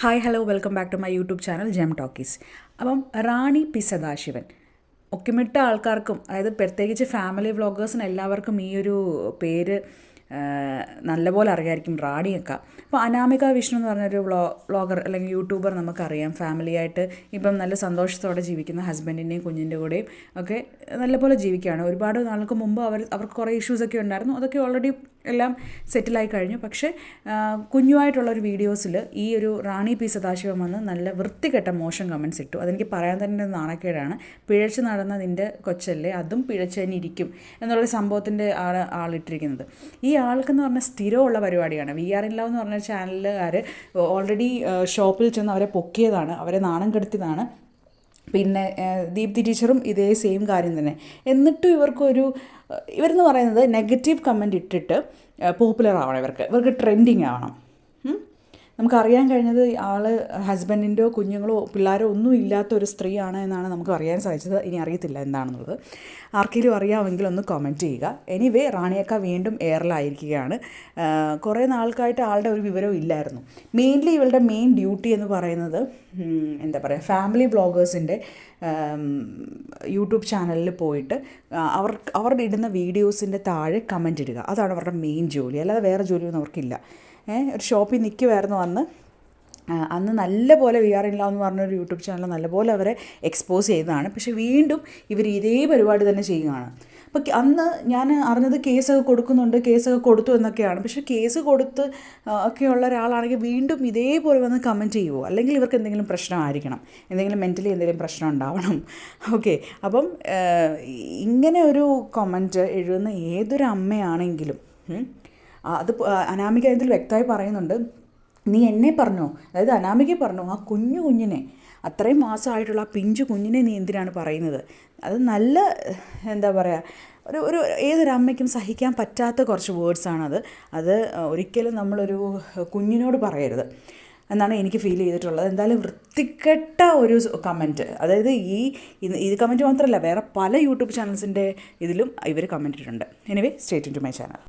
Hi hello welcome back to my YouTube channel Gem Talkies അപ്പം റാണി P Sadasivan. ഒക്കെമിട്ട ആൾക്കാർക്കും അതായത് പ്രത്യേകിച്ച് ഫാമിലി വ്ളോഗേഴ്സിന് എല്ലാവർക്കും ഈ ഒരു പേര് നല്ലപോലെ അറിയായിരിക്കും റാണിയൊക്കെ. അപ്പോൾ അനാമിക വിഷ്ണു എന്ന് പറഞ്ഞൊരു വ്ളോ വ്ളോഗർ അല്ലെങ്കിൽ യൂട്യൂബർ നമുക്കറിയാം. ഫാമിലിയായിട്ട് ഇപ്പം നല്ല സന്തോഷത്തോടെ ജീവിക്കുന്ന ഹസ്ബൻഡിന്റെയും കുഞ്ഞിന്റെ കൂടെയും ഒക്കെ നല്ലപോലെ ജീവിക്കുകയാണ്. ഒരുപാട് നാൾക്ക് മുമ്പ് അവർ അവർക്ക് കുറേ ഇഷ്യൂസൊക്കെ ഉണ്ടായിരുന്നു. അതൊക്കെ ഓൾറെഡി എല്ലാം സെറ്റിലായി കഴിഞ്ഞു. പക്ഷേ കുഞ്ഞുമായിട്ടുള്ളൊരു വീഡിയോസിൽ ഈ ഒരു റാണി പി സദാശിവം വന്ന് നല്ല വൃത്തികെട്ട മോശം കമൻസ് ഇട്ടു. അതെനിക്ക് പറയാൻ തന്നെ നാണക്കേടാണ്. പിഴച്ച് നടന്ന നിന്റെ കൊച്ചല്ലേ അതും പിഴച്ച് തന്നെ ഇരിക്കും എന്നുള്ളൊരു സംഭവത്തിന്റെ ആണ് ആളിട്ടിരിക്കുന്നത്. ഈ ആൾക്കെന്ന് പറഞ്ഞാൽ സ്ഥിരമുള്ള പരിപാടിയാണ്. വി ആർ ഇൻ ലവ് എന്ന് പറഞ്ഞ ചാനലുകാർ ഓൾറെഡി ഷോപ്പിൽ ചെന്ന് അവരെ പൊക്കിയതാണ്. അവരെ നാണം കെടുത്തിയതാണ്. പിന്നെ ദീപ്തി ടീച്ചറും ഇതേ സെയിം കാര്യം തന്നെ എന്നിട്ടും ഇവർക്കൊരു ഇവരെന്ന് പറയുന്നത് നെഗറ്റീവ് കമന്റ് ഇട്ടിട്ട് പോപ്പുലർ ആവണം ഇവർക്ക് ഇവർക്ക് ട്രെൻഡിങ് ആവണം? നമുക്കറിയാൻ കഴിഞ്ഞത് ആൾ ഹസ്ബൻഡിന്റെയോ കുഞ്ഞുങ്ങളോ പിള്ളേരോ ഒന്നും ഇല്ലാത്ത ഒരു സ്ത്രീയാണ് എന്നാണ് നമുക്ക് അറിയാൻ സാധിച്ചത്. ഇനി അറിയത്തില്ല എന്താണെന്നുള്ളത്. ആർക്കെങ്കിലും അറിയാമെങ്കിൽ ഒന്ന് കമന്റ് ചെയ്യുക. എനിവേ റാണിയക്ക വീണ്ടും എയറിലായിരിക്കുകയാണ് കുറേ നാൾക്കായിട്ട് ആളുടെ ഒരു വിവരവും ഇല്ലായിരുന്നു. മെയിൻലി ഇവളുടെ മെയിൻ ഡ്യൂട്ടി എന്ന് പറയുന്നത് എന്താ പറയുക ഫാമിലി ബ്ലോഗേഴ്സിന്റെ യൂട്യൂബ് ചാനലിൽ പോയിട്ട് അവർ അവർ ഇടുന്ന വീഡിയോസിന്റെ താഴെ കമന്റ് ഇടുക. അതാണ് അവരുടെ മെയിൻ ജോലി. അല്ലാതെ വേറെ ജോലിയൊന്നും അവർക്കില്ല. ഒരു ഷോപ്പിൽ നിൽക്കുമായിരുന്നു അന്ന്. അന്ന് നല്ല പോലെ വി ആർ ഇൻ ലവ് എന്ന് പറഞ്ഞൊരു യൂട്യൂബ് ചാനൽ നല്ലപോലെ അവരെ എക്സ്പോസ് ചെയ്തതാണ്. പക്ഷേ വീണ്ടും ഇവർ ഇതേ പരിപാടി തന്നെ ചെയ്യുകയാണ് അപ്പോൾ അന്ന് ഞാൻ അറിഞ്ഞത് കേസൊക്കെ കൊടുക്കുന്നുണ്ട് കേസൊക്കെ കൊടുത്തു എന്നൊക്കെയാണ്. പക്ഷേ കേസ് കൊടുത്ത് ഒക്കെയുള്ള ഒരാളാണെങ്കിൽ വീണ്ടും ഇതേപോലെ വന്ന് കമന്റ് ചെയ്യുമോ അല്ലെങ്കിൽ ഇവർക്ക് എന്തെങ്കിലും പ്രശ്നമായിരിക്കണം. എന്തെങ്കിലും മെന്റലി എന്തെങ്കിലും പ്രശ്നം ഉണ്ടാവണം. ഓക്കെ. അപ്പം ഇങ്ങനെ ഒരു കമന്റ് എഴുതുന്ന ഏതൊരു അമ്മയാണെങ്കിലും അത് അനാമിക ഇതിൽ വ്യക്തമായി പറയുന്നുണ്ട്. നീ എന്നെ പറഞ്ഞോ? അതായത് അനാമികയെ പറഞ്ഞു? ആ കുഞ്ഞു കുഞ്ഞിനെ. അത്രയും മാസമായിട്ടുള്ള ആ പിഞ്ചു കുഞ്ഞിനെ നീ എന്തിനാണ് പറയുന്നത്? അത് നല്ല എന്താ പറയുക ഒരു ഒരു ഏതൊരമ്മയ്ക്കും സഹിക്കാൻ പറ്റാത്ത കുറച്ച് വേർഡ്സാണത് അത് ഒരിക്കലും നമ്മളൊരു കുഞ്ഞിനോട് പറയരുത്. എന്നാണ് എനിക്ക് ഫീൽ ചെയ്തിട്ടുള്ളത്. എന്തായാലും വൃത്തികെട്ട ഒരു കമന്റ് അതായത് ഈ ഇത് കമന്റ് മാത്രമല്ല വേറെ പല യൂട്യൂബ് ചാനൽസിന്റെ ഇതിലും ഇവർ കമന്റ് ഇട്ടിട്ടുണ്ട്. Anyway state in to my channel